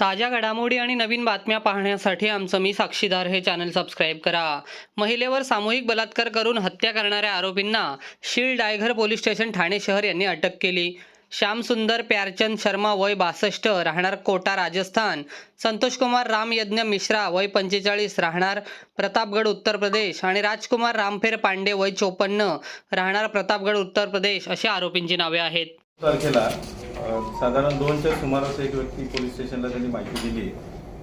ताज्या घडामोडी आणि नवीन बातम्या पाहण्यासाठी आमचं मी साक्षीदार हे चॅनल सबस्क्राईब करा. महिलेवर सामूहिक बलात्कार करून हत्या करणाऱ्या आरोपींना शील डायघर पोलीस स्टेशन ठाणे शहर यांनी अटक केली. श्यामसुंदर प्यारचंद शर्मा वय बासष्ट राहणार कोटा राजस्थान. संतोषकुमार रामयज्ञ मिश्रा वय पंचेचाळीस राहणार प्रतापगड उत्तर प्रदेश. आणि राजकुमार रामफेर पांडे वय चोपन्न राहणार प्रतापगड उत्तर प्रदेश अशी आरोपींची नावे आहेत. तारखेला साधारण दोनच्या सुमारास एक व्यक्ती पोलीस स्टेशनला त्यांनी माहिती दिली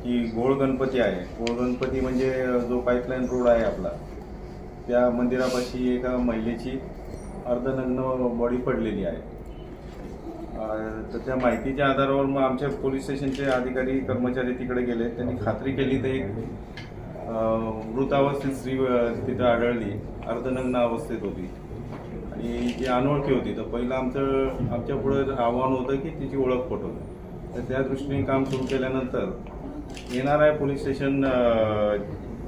की गोळ गणपती आहे. गोळ गणपती म्हणजे जो पाईपलाईन रोड आहे आपला त्या मंदिरापाशी एका महिलेची अर्धनग्न बॉडी पडलेली आहे. तर त्या माहितीच्या आधारावर मग आमच्या पोलीस स्टेशनचे अधिकारी कर्मचारी तिकडे गेले. त्यांनी खात्री केली तर एक मृतावस्थेत स्त्री तिथं आढळली. अर्धनग्न अवस्थेत होती. आणि जी अनोळखी होती. तर पहिलं आमचं आमच्या पुढे आव्हान होतं की तिची ओळख पटवणं तर त्या दृष्टीने काम सुरू केल्यानंतर N R I police station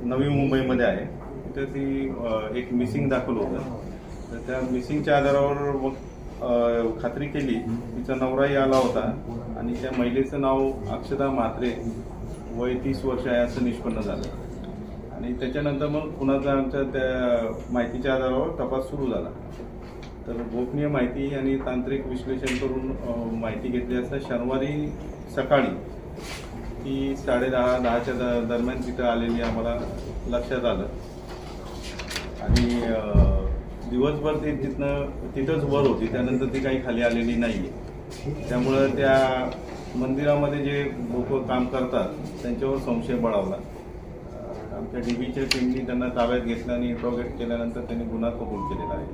नवी मुंबईमध्ये आहे. तिथं ती एक मिसिंग दाखल होतं. तर त्या मिसिंगच्या आधारावर मग खात्री केली. तिचा नवराही आला होता. आणि त्या महिलेचं नाव अक्षता म्हात्रे वय तीस वर्ष आहे असं निष्पन्न झालं. आणि त्याच्यानंतर मग कुणाचा आमच्या त्या माहितीच्या आधारावर तपास सुरू झाला. तर गोपनीय माहिती आणि तांत्रिक विश्लेषण करून माहिती घेतली असता शनिवारी सकाळी ती साडेदहा दहाच्या द दरम्यान तिथं आलेली आम्हाला लक्षात आलं. आणि दिवसभर ती तिथनं तिथंच वर होती. त्यानंतर ती काही खाली आलेली नाही आहे त्यामुळं त्या मंदिरामध्ये जे लोक काम करतात त्यांच्यावर संशय बळावला आमच्या डी बीच्या टीमनी त्यांना ताब्यात घेतलं आणि इंट्रोगेट केल्यानंतर त्यांनी गुन्हा कबूल केलेला आहे.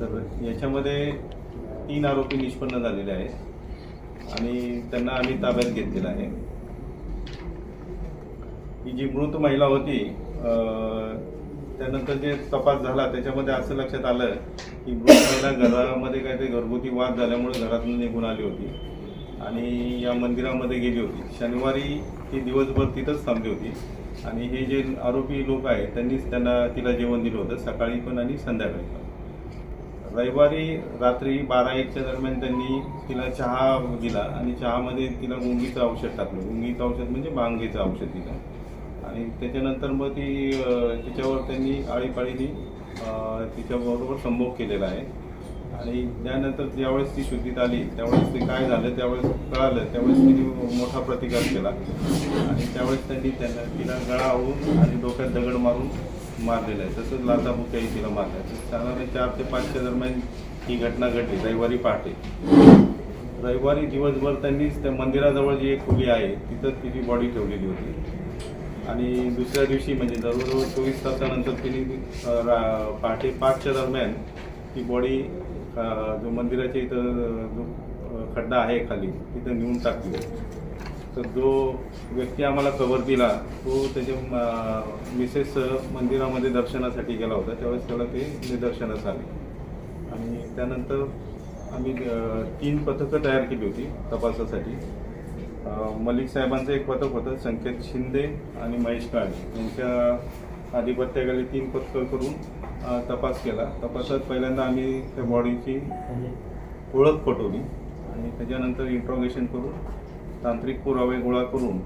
तर याच्यामध्ये तीन आरोपी निष्पन्न झालेले आहेत आणि त्यांना आम्ही ताब्यात घेतलेला आहे. ही जी मृत महिला होती त्यानंतर जे तपास झाला त्याच्यामध्ये असं लक्षात आलं की मृत महिला घरामध्ये काहीतरी घरगुती वाद झाल्यामुळे घरातून निघून आली होती आणि या मंदिरामध्ये गेली होती. शनिवारी ती दिवसभर तिथंच थांबली होती. आणि हे जे आरोपी लोक आहेत त्यांनीच त्यांना तिला जेवण दिलं होतं सकाळी पण आणि संध्याकाळी पण. रविवारी रात्री बारा एकच्या दरम्यान त्यांनी तिला चहा दिला आणि चहामध्ये तिला गुंगीचं औषध टाकलं. गुंगीचं औषध म्हणजे बांगेचं औषध दिलं आणि त्याच्यानंतर मग ती तिच्यावर त्यांनी आळीपाळीने तिच्याबरोबर संभोग केलेला आहे. आणि त्यानंतर ज्यावेळेस ती शुद्धीत आली त्यावेळेस ते काय झालं त्यावेळेस कळालं त्यावेळेस तिने मोठा प्रतिकार केला. आणि त्यावेळेस त्यांनी त्यांना तिला गळा होऊन आणि डोक्यात दगड मारून मारलेलं आहे. तसंच लाथाबुक्याही तिला मारला तर साधारण चार ते पाचच्या दरम्यान ही घटना घडली रविवारी पहाटे. रविवारी दिवसभर त्यांनीच त्या मंदिराजवळ जी एक खोली आहे तिथंच तिची बॉडी ठेवलेली होती. आणि दुसऱ्या दिवशी म्हणजे जवळजवळ चोवीस तासानंतर तिने रा- पहाटे पाचच्या दरम्यान ती बॉडी जो मंदिराच्या इथं जो खड्डा आहे खाली तिथं नेऊन टाकली. तर जो व्यक्ती आम्हाला खबर दिला तो त्याच्या मिसेस मंदिरामध्ये दर्शनासाठी गेला होता. त्यावेळेस त्याला ते निदर्शनास आले. आणि त्यानंतर आम्ही तीन पथकं तयार केली होती तपासासाठी. मलिक साहेबांचं एक पथक होतं संकेत शिंदे आणि महेश काळे. यांच्या आधिपत्याखाली तीन पथकं करून तपास केला. तपासात पहिल्यांदा आम्ही त्या बॉडीची ओळख पटवली आणि त्याच्यानंतर इंट्रोगेशन करून तांत्रिक पुरावे गोळा करून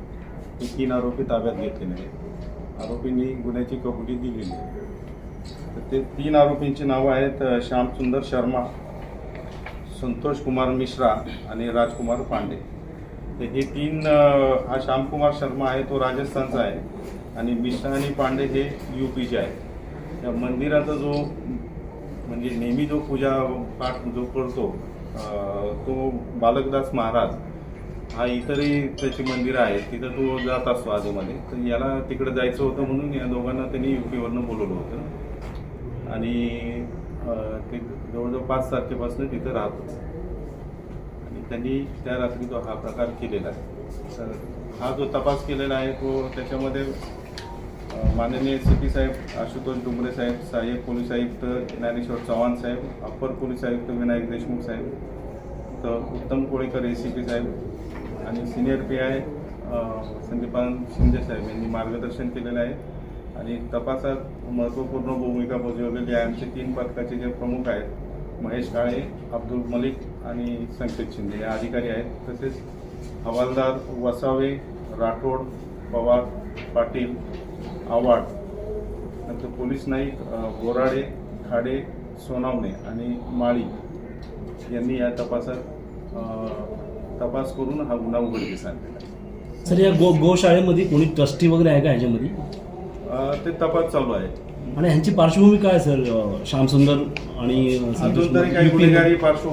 हे तीन आरोपी ताब्यात घेतलेले आहेत. आरोपींनी गुन्ह्याची कबुली दिलेली आहे. तर ते तीन आरोपींची नावं आहेत श्यामसुंदर शर्मा संतोष कुमार मिश्रा आणि राजकुमार पांडे. तर हे तीन हा श्यामकुमार शर्मा आहे तो राजस्थानचा आहे. आणि मिश्रा आणि पांडे हे यू पीचे आहेत. त्या मंदिराचा जो म्हणजे नेहमी जो पूजा पाठ जो करतो तो बालकदास महाराज हा इतरही त्याची मंदिरं आहेत तिथं तो जात असतो आधीमध्ये. तर याला तिकडे जायचं होतं म्हणून या दोघांना त्यांनी युपीवरनं बोलवलं होतं. आणि ते जवळजवळ पाच तारखेपासून तिथं राहत आणि त्यांनी त्या रात्री तो हा प्रकार केलेला आहे. तर हा जो तपास केलेला आहे तो त्याच्यामध्ये माननीय सी पी साहेब आशुतोष डुंबरे साहेब सहाय्यक पोलीस आयुक्त ज्ञानेश्वर चव्हाण साहेब अप्पर पोलीस आयुक्त विनायक देशमुख साहेब तर Uttam Kolikar A C P साहेब आणि senior P I Sandipan Shinde साहेब यांनी मार्गदर्शन केलेलं आहे. आणि तपासात महत्त्वपूर्ण भूमिका बजावलेली आहे. आमचे तीन पथकाचे जे प्रमुख आहेत महेश काळे अब्दुल मलिक आणि संकेत शिंदे या अधिकारी आहेत. तसेच हवालदार वसावे राठोड पवार पाटील आव्हाड नंतर पोलीस नाईक बोराडे खाडे सोनावणे आणि माळी यांनी या तपासात तपास करून हा गुन्हा उघडकीस आणलेला. सर या गो गोशाळेमध्ये कोणी ट्रस्टी वगैरे आहे का ह्याच्यामध्ये? ते तपास चालू आहे. आणि ह्यांची पार्श्वभूमी काय सर? श्यामसुंदर आणि अजून तरी काही गुन्हेगारी पार्श्वभूमी